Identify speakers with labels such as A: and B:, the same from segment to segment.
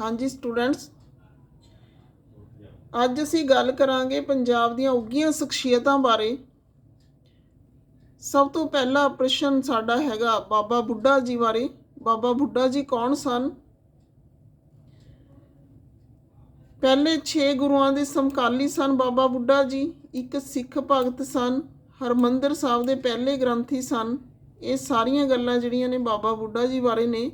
A: ਹਾਂਜੀ ਸਟੂਡੈਂਟਸ ਅੱਜ ਅਸੀਂ ਗੱਲ ਕਰਾਂਗੇ ਪੰਜਾਬ ਦੀਆਂ ਉੱਗੀਆਂ ਸ਼ਖਸੀਅਤਾਂ ਬਾਰੇ। ਸਭ ਤੋਂ ਪਹਿਲਾ ਪ੍ਰਸ਼ਨ ਸਾਡਾ ਹੈਗਾ ਬਾਬਾ ਬੁੱਢਾ ਜੀ ਬਾਰੇ। ਬਾਬਾ ਬੁੱਢਾ ਜੀ ਕੌਣ ਸਨ? ਪਹਿਲੇ 6 ਗੁਰੂਆਂ ਦੇ ਸਮਕਾਲੀ ਸਨ ਬਾਬਾ ਬੁੱਢਾ ਜੀ, ਇੱਕ ਸਿੱਖ ਭਗਤ ਸਨ, ਹਰਮੰਦਰ ਸਾਹਿਬ ਦੇ ਪਹਿਲੇ ਗ੍ਰੰਥੀ ਸਨ। ਇਹ ਸਾਰੀਆਂ ਗੱਲਾਂ ਜਿਹੜੀਆਂ ਨੇ ਬਾਬਾ ਬੁੱਢਾ ਜੀ ਬਾਰੇ ਨੇ।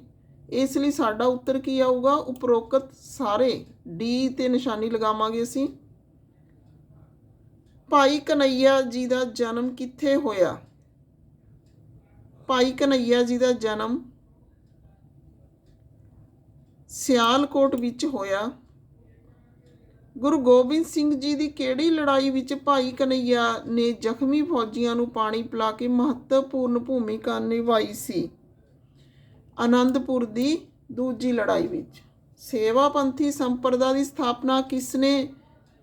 A: ਇਸ ਲਈ ਸਾਡਾ ਉੱਤਰ ਕੀ ਆਊਗਾ? ਉਪਰੋਕਤ ਸਾਰੇ ਡੀ ਤੇ ਨਿਸ਼ਾਨੀ ਲਗਾਵਾਂਗੇ ਅਸੀਂ। ਭਾਈ ਕਨਈਆ ਜੀ ਦਾ ਜਨਮ ਕਿੱਥੇ ਹੋਇਆ? ਭਾਈ ਕਨਈਆ ਜੀ ਦਾ ਜਨਮ ਸਿਆਲਕੋਟ ਵਿੱਚ ਹੋਇਆ। ਗੁਰੂ ਗੋਬਿੰਦ ਸਿੰਘ ਜੀ ਦੀ ਕਿਹੜੀ ਲੜਾਈ ਵਿੱਚ ਭਾਈ ਕਨਈਆ ਨੇ ਜ਼ਖਮੀ ਫੌਜੀਆਂ ਨੂੰ ਪਾਣੀ ਪਿਲਾ ਕੇ ਮਹੱਤਵਪੂਰਨ ਭੂਮਿਕਾ ਨਿਭਾਈ ਸੀ? ਆਨੰਦਪੁਰ ਦੀ ਦੂਜੀ ਲੜਾਈ ਵਿੱਚ। ਸੇਵਾ ਪੰਥੀ ਸੰਪਰਦਾ ਦੀ ਸਥਾਪਨਾ ਕਿਸ ਨੇ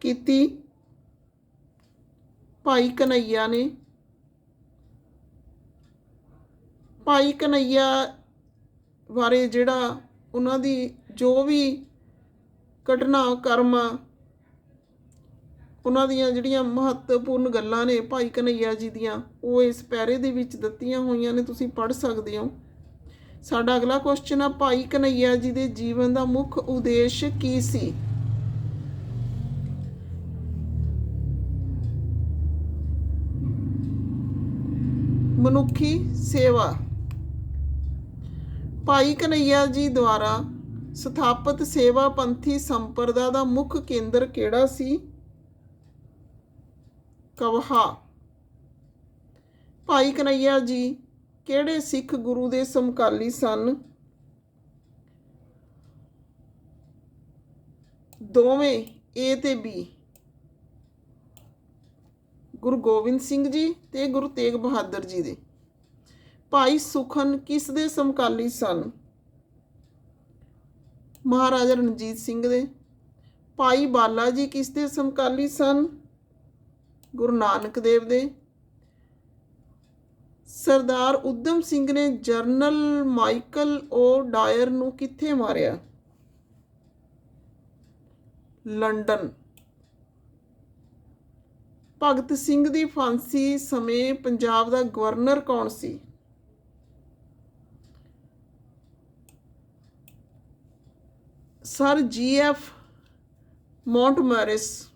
A: ਕੀਤੀ? ਭਾਈ ਕਨਈਆ ਨੇ। ਭਾਈ ਕਨਈਆ ਬਾਰੇ ਜਿਹੜਾ ਉਹਨਾਂ ਦੀ ਜੋ ਵੀ ਘਟਨਾ ਕਰਮ, ਉਹਨਾਂ ਦੀਆਂ ਜਿਹੜੀਆਂ ਮਹੱਤਵਪੂਰਨ ਗੱਲਾਂ ਨੇ ਭਾਈ ਕਨਈਆ ਜੀ ਦੀਆਂ, ਉਹ ਇਸ ਪੈਰੇ ਦੇ ਵਿੱਚ ਦਿੱਤੀਆਂ ਹੋਈਆਂ ਨੇ, ਤੁਸੀਂ ਪੜ੍ਹ ਸਕਦੇ ਹੋ। ਸਾਡਾ ਅਗਲਾ ਕੁਐਸਚਨ ਆ, ਭਾਈ ਕਨਈਆ ਜੀ ਦੇ ਜੀਵਨ ਦਾ ਮੁੱਖ ਉਦੇਸ਼ ਕੀ ਸੀ? ਮਨੁੱਖੀ ਸੇਵਾ। ਭਾਈ ਕਨਈਆ ਜੀ ਦੁਆਰਾ ਸਥਾਪਿਤ ਸੇਵਾ ਪੰਥੀ ਸੰਪਰਦਾ ਦਾ ਮੁੱਖ ਕੇਂਦਰ ਕਿਹੜਾ ਸੀ? ਕਵਹਾ। ਭਾਈ ਕਨਈਆ ਜੀ ਕਿਹੜੇ ਸਿੱਖ ਗੁਰੂ ਦੇ ਸਮਕਾਲੀ ਸਨ? ਦੋਵੇਂ A ਤੇ B ਗੁਰੂ ਗੋਬਿੰਦ ਸਿੰਘ ਜੀ ਤੇ ਗੁਰੂ ਤੇਗ ਬਹਾਦਰ ਜੀ ਦੇ। ਭਾਈ ਸੁਖਨ ਕਿਸ ਦੇ ਸਮਕਾਲੀ ਸਨ? ਮਹਾਰਾਜਾ ਰਣਜੀਤ ਸਿੰਘ ਦੇ। ਭਾਈ ਬਾਲਾ ਜੀ ਕਿਸ ਦੇ ਸਮਕਾਲੀ ਸਨ? ਗੁਰੂ ਨਾਨਕ ਦੇਵ ਦੇ। ਸਰਦਾਰ ਉਦਮ ਸਿੰਘ ਨੇ ਜਰਨਲ ਮਾਈਕਲ ਓ ਡਾਇਰ ਨੂੰ ਕਿੱਥੇ ਮਾਰਿਆ? ਲੰਡਨ। ਭਗਤ ਸਿੰਘ ਦੀ ਫਾਂਸੀ ਸਮੇਂ ਪੰਜਾਬ ਦਾ ਗਵਰਨਰ ਕੌਣ ਸੀ? ਸਰ ਜੀ ਐਫ ਮੌਂਟਮੈਰਿਸ।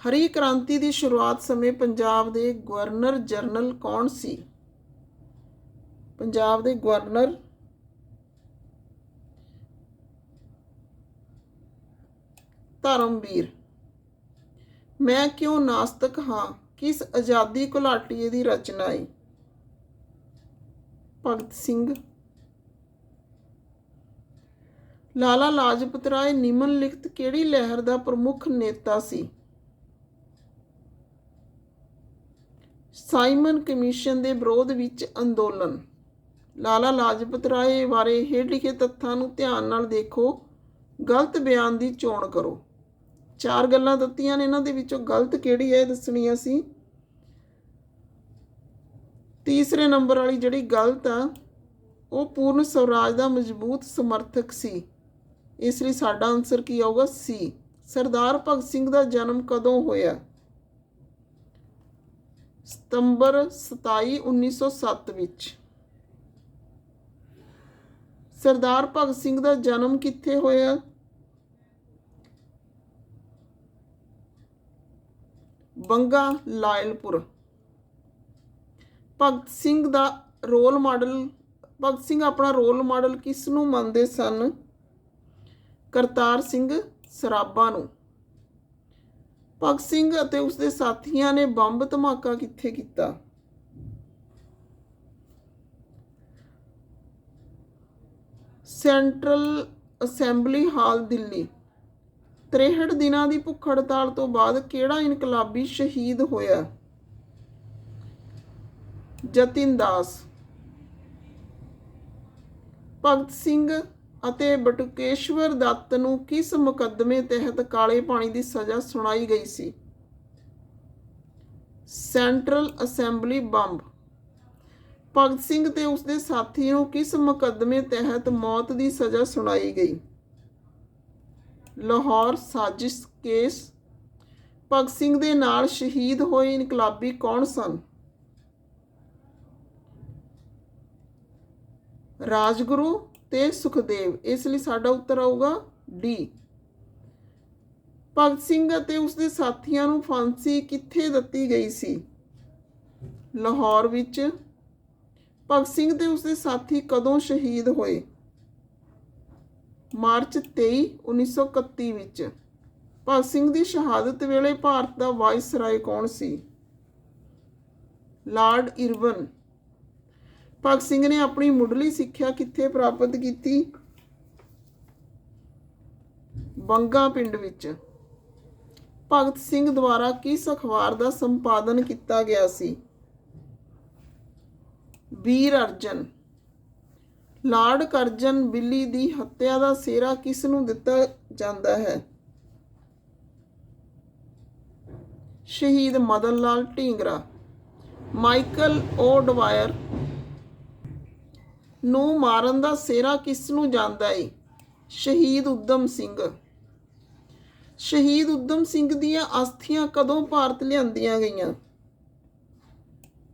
A: ਹਰੀ ਕ੍ਰਾਂਤੀ ਦੀ ਸ਼ੁਰੂਆਤ ਸਮੇਂ ਪੰਜਾਬ ਦੇ ਗਵਰਨਰ ਜਨਰਲ ਕੌਣ ਸੀ? ਪੰਜਾਬ ਦੇ ਗਵਰਨਰ ਧਰਮਵੀਰ। ਮੈਂ ਕਿਉਂ ਨਾਸਤਕ ਹਾਂ? ਕਿਸ ਆਜ਼ਾਦੀ ਘੁਲਾਟੀਏ ਦੀ ਰਚਨਾ ਹੈ ਭਗਤ ਸਿੰਘ। ਲਾਲਾ ਲਾਜਪਤ ਰਾਏ ਨਿਮਨ ਲਿਖਤ ਕਿਹੜੀ ਲਹਿਰ ਦਾ ਪ੍ਰਮੁੱਖ ਨੇਤਾ ਸੀ? ਸਾਈਮਨ ਕਮਿਸ਼ਨ ਦੇ ਵਿਰੋਧ ਵਿੱਚ ਅੰਦੋਲਨ। ਲਾਲਾ ਲਾਜਪਤ ਰਾਏ ਬਾਰੇ ਹੇਠ ਲਿਖੇ ਤੱਥਾਂ ਨੂੰ ਧਿਆਨ ਨਾਲ ਦੇਖੋ। ਗਲਤ ਬਿਆਨ ਦੀ ਚੋਣ ਕਰੋ। ਚਾਰ ਗੱਲਾਂ ਦਿੱਤੀਆਂ ਨੇ, ਇਹਨਾਂ ਦੇ ਵਿੱਚੋਂ ਗਲਤ ਕਿਹੜੀ ਹੈ ਦੱਸਣੀ ਅਸੀਂ ਤੀਸਰੇ ਨੰਬਰ ਵਾਲੀ ਜਿਹੜੀ ਗਲਤ ਆ, ਉਹ ਪੂਰਨ ਸਵਰਾਜ ਦਾ ਮਜ਼ਬੂਤ ਸਮਰਥਕ ਸੀ। ਇਸ ਲਈ ਸਾਡਾ ਆਨਸਰ ਕੀ ਆਊਗਾ? ਸੀ। ਸਰਦਾਰ ਭਗਤ ਸਿੰਘ ਦਾ ਜਨਮ ਕਦੋਂ ਹੋਇਆ? ਸਤੰਬਰ 27 1907 ਵਿੱਚ। ਸਰਦਾਰ ਭਗਤ ਸਿੰਘ ਦਾ ਜਨਮ ਕਿੱਥੇ ਹੋਇਆ? ਬੰਗਾ, ਲਾਇਲਪੁਰ। ਭਗਤ ਸਿੰਘ ਦਾ ਰੋਲ ਮਾਡਲ, ਭਗਤ ਸਿੰਘ ਆਪਣਾ ਰੋਲ ਮਾਡਲ ਕਿਸ ਨੂੰ ਮੰਨਦੇ ਸਨ? ਕਰਤਾਰ ਸਿੰਘ ਸਰਾਭਾ ਨੂੰ। ਭਗਤ ਸਿੰਘ ਅਤੇ ਉਸਦੇ ਸਾਥੀਆਂ ਨੇ ਬੰਬ ਧਮਾਕਾ ਕਿੱਥੇ ਕੀਤਾ? Central assembly hall Delhi. 63 ਦਿਨਾਂ ਦੀ ਭੁੱਖ ਹੜਤਾਲ ਤੋਂ ਬਾਅਦ ਕਿਹੜਾ ਇਨਕਲਾਬੀ ਸ਼ਹੀਦ ਹੋਇਆ? ਜਤਿਨ ਦਾਸ। ਭਗਤ ਸਿੰਘ ਅਤੇ ਬਟੁਕੇਸ਼ਵਰ ਦੱਤ ਨੂੰ ਕਿਸ ਮੁਕੱਦਮੇ ਤਹਿਤ ਕਾਲੇ ਪਾਣੀ ਦੀ ਸਜ਼ਾ ਸੁਣਾਈ ਗਈ ਸੀ? Central assembly bomb. Bhagat Singh ਤੇ ਉਸਦੇ ਸਾਥੀ ਨੂੰ ਕਿਸ ਮੁਕੱਦਮੇ ਤਹਿਤ ਮੌਤ ਦੀ ਸਜ਼ਾ ਸੁਣਾਈ ਗਈ? ਲਾਹੌਰ ਸਾਜ਼ਿਸ਼ ਕੇਸ। ਭਗਤ ਸਿੰਘ ਦੇ ਨਾਲ ਸ਼ਹੀਦ ਹੋਏ ਇਨਕਲਾਬੀ ਕੌਣ ਸਨ? ਰਾਜਗੁਰੂ ਤੇ ਸੁਖਦੇਵ। ਇਸ ਲਈ ਸਾਡਾ ਉੱਤਰ ਆਊਗਾ ਡੀ ਭਗਤ ਸਿੰਘ ਅਤੇ ਉਸਦੇ ਸਾਥੀਆਂ ਨੂੰ ਫਾਂਸੀ ਕਿੱਥੇ ਦਿੱਤੀ ਗਈ ਸੀ? ਲਾਹੌਰ ਵਿੱਚ। ਭਗਤ ਸਿੰਘ ਤੇ ਉਸਦੇ ਸਾਥੀ ਕਦੋਂ ਸ਼ਹੀਦ ਹੋਏ? ਮਾਰਚ 23 1931 ਵਿੱਚ। ਭਗਤ ਸਿੰਘ ਦੀ ਸ਼ਹਾਦਤ ਵੇਲੇ ਭਾਰਤ ਦਾ ਵਾਇਸਰਾਏ ਕੌਣ ਸੀ? ਲਾਰਡ ਇਰਵਨ। ਭਗਤ ਸਿੰਘ ਨੇ ਆਪਣੀ ਮੁੱਢਲੀ ਸਿੱਖਿਆ ਕਿੱਥੇ ਪ੍ਰਾਪਤ ਕੀਤੀ? ਬੰਗਾ ਪਿੰਡ ਵਿੱਚ। ਭਗਤ ਸਿੰਘ ਦੁਆਰਾ ਕਿਸ ਅਖਬਾਰ ਦਾ ਸੰਪਾਦਨ ਕੀਤਾ ਗਿਆ ਸੀ? Veer Arjan. Lord Curzon Wyllie ਦੀ ਹੱਤਿਆ ਦਾ ਸਿਹਰਾ ਕਿਸ ਨੂੰ ਦਿੱਤਾ ਜਾਂਦਾ ਹੈ? ਸ਼ਹੀਦ ਮਦਨ ਲਾਲ ਢੀਂਗਰਾ। ਮਾਈਕਲ ਓ ਡਵਾਇਰ ਨੂੰ ਮਾਰਨ ਦਾ ਸਿਹਰਾ ਕਿਸ ਨੂੰ ਜਾਂਦਾ ਏ? ਸ਼ਹੀਦ ਉਦਮ ਸਿੰਘ। ਸ਼ਹੀਦ ਉਦਮ ਸਿੰਘ ਦੀਆਂ ਅਸਥੀਆਂ ਕਦੋਂ ਭਾਰਤ ਲਿਆਂਦੀਆਂ ਗਈਆਂ?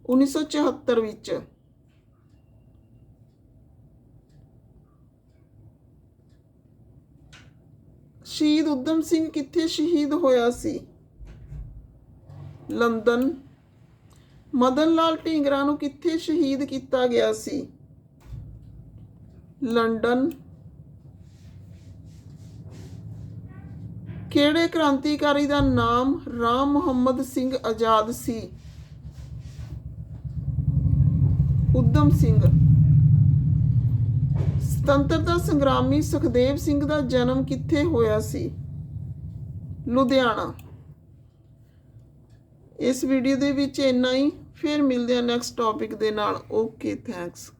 A: 1974 ਵਿੱਚ। ਸ਼ਹੀਦ ਉਦਮ ਸਿੰਘ ਕਿੱਥੇ ਸ਼ਹੀਦ ਹੋਇਆ ਸੀ? ਲੰਡਨ ਮਦਨ ਲਾਲ ਢੀਂਗਰਾ ਨੂੰ ਕਿੱਥੇ ਸ਼ਹੀਦ ਕੀਤਾ ਗਿਆ ਸੀ? ਲੰਡਨ। ਕਿਹੜੇ ਕ੍ਰਾਂਤੀਕਾਰੀ ਦਾ ਨਾਮ ਰਾਮ ਮੁਹੰਮਦ ਸਿੰਘ ਆਜ਼ਾਦ ਸੀ? ਉਦਮ ਸਿੰਘ। ਸੁਤੰਤਰਤਾ ਸੰਗਰਾਮੀ ਸੁਖਦੇਵ ਸਿੰਘ ਦਾ ਜਨਮ ਕਿੱਥੇ ਹੋਇਆ ਸੀ? ਲੁਧਿਆਣਾ। ਇਸ ਵੀਡੀਓ ਦੇ ਵਿੱਚ ਇੰਨਾ ਹੀ। ਫਿਰ ਮਿਲਦੇ ਆ ਨੈਕਸਟ ਟੌਪਿਕ ਦੇ ਨਾਲ। Okay thanks